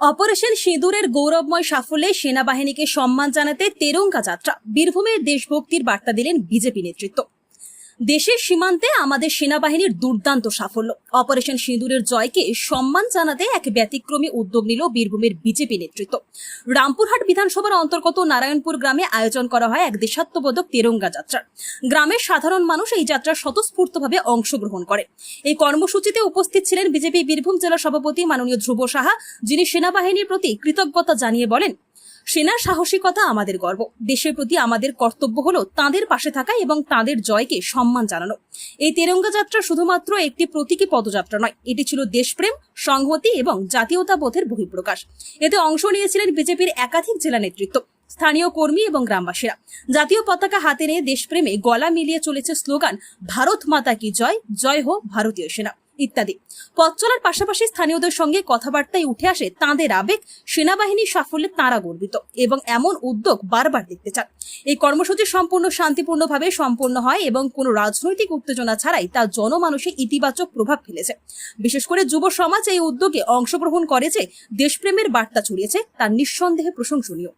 Operation সিঁদুরের গৌরবময় সাফল্যে সেনাবাহিনীকে সম্মান জানাতে তেরঙ্গা যাত্রা। বীরভূমের দেশভক্তির বার্তা দিলেন বিজেপি নেতৃত্ব। দেশের সীমান্তে আমাদের সেনাবাহিনীর দুর্দান্ত সাফল্য। অপারেশন সিঁদুরের জয়কে সম্মান জানাতে এক ব্যতিক্রমী উদ্যোগ নিল বীরভূমের বিজেপি নেতৃত্ব। রামপুরহাট বিধানসভার অন্তর্গত নারায়ণপুর গ্রামে আয়োজন করা হয় এক দেশাত্মবোধক তেরঙ্গা যাত্রা। গ্রামের সাধারণ মানুষ এই যাত্রার স্বতঃস্ফূর্তভাবে অংশগ্রহণ করে। এই কর্মসূচিতে উপস্থিত ছিলেন বিজেপি বীরভূম জেলা সভাপতি মাননীয় ধ্রুব সাহা, যিনি সেনাবাহিনীর প্রতি কৃতজ্ঞতা জানিয়ে বলেন সেনার সাহসিকতা আমাদের গর্ব। দেশের প্রতি আমাদের কর্তব্য হলো তাদের পাশে থাকা এবং তাদের জয়কে সম্মান জানানো। এই তেরঙ্গা যাত্রা শুধুমাত্র একটি প্রতীকী পদযাত্রা নয়, এটি ছিল দেশপ্রেম, সংহতি এবং জাতীয়তাবোধের বহিঃপ্রকাশ। এতে অংশ নিয়েছিলেন বিজেপির একাধিক জেলা নেতৃত্ব, স্থানীয় কর্মী এবং গ্রামবাসীরা। জাতীয় পতাকা হাতে নিয়ে দেশপ্রেমে গলা মিলিয়ে চলেছে স্লোগান, ভারত মাতা কি জয় জয় হো ভারতীয় সেনা। ইত্যাদি। পথ চলার পাশাপাশি স্থানীয়দের সঙ্গে কথাবার্তায় উঠে আসে তাঁদের আবেগ সেনাবাহিনীর সাফল্যে তাঁরা গর্বিত এবং এমন উদ্যোগ বারবার দেখতে চান। এই কর্মসূচি সম্পূর্ণ শান্তিপূর্ণভাবে সম্পূর্ণ হয় এবং কোনো রাজনৈতিক উত্তেজনা ছাড়াই তা জনমানুষে ইতিবাচক প্রভাব ফেলেছে। বিশেষ করে যুব সমাজ এই উদ্যোগে অংশগ্রহণ করে যে দেশপ্রেমের বার্তা ছড়িয়েছে, তা নিঃসন্দেহে প্রশংসনীয়।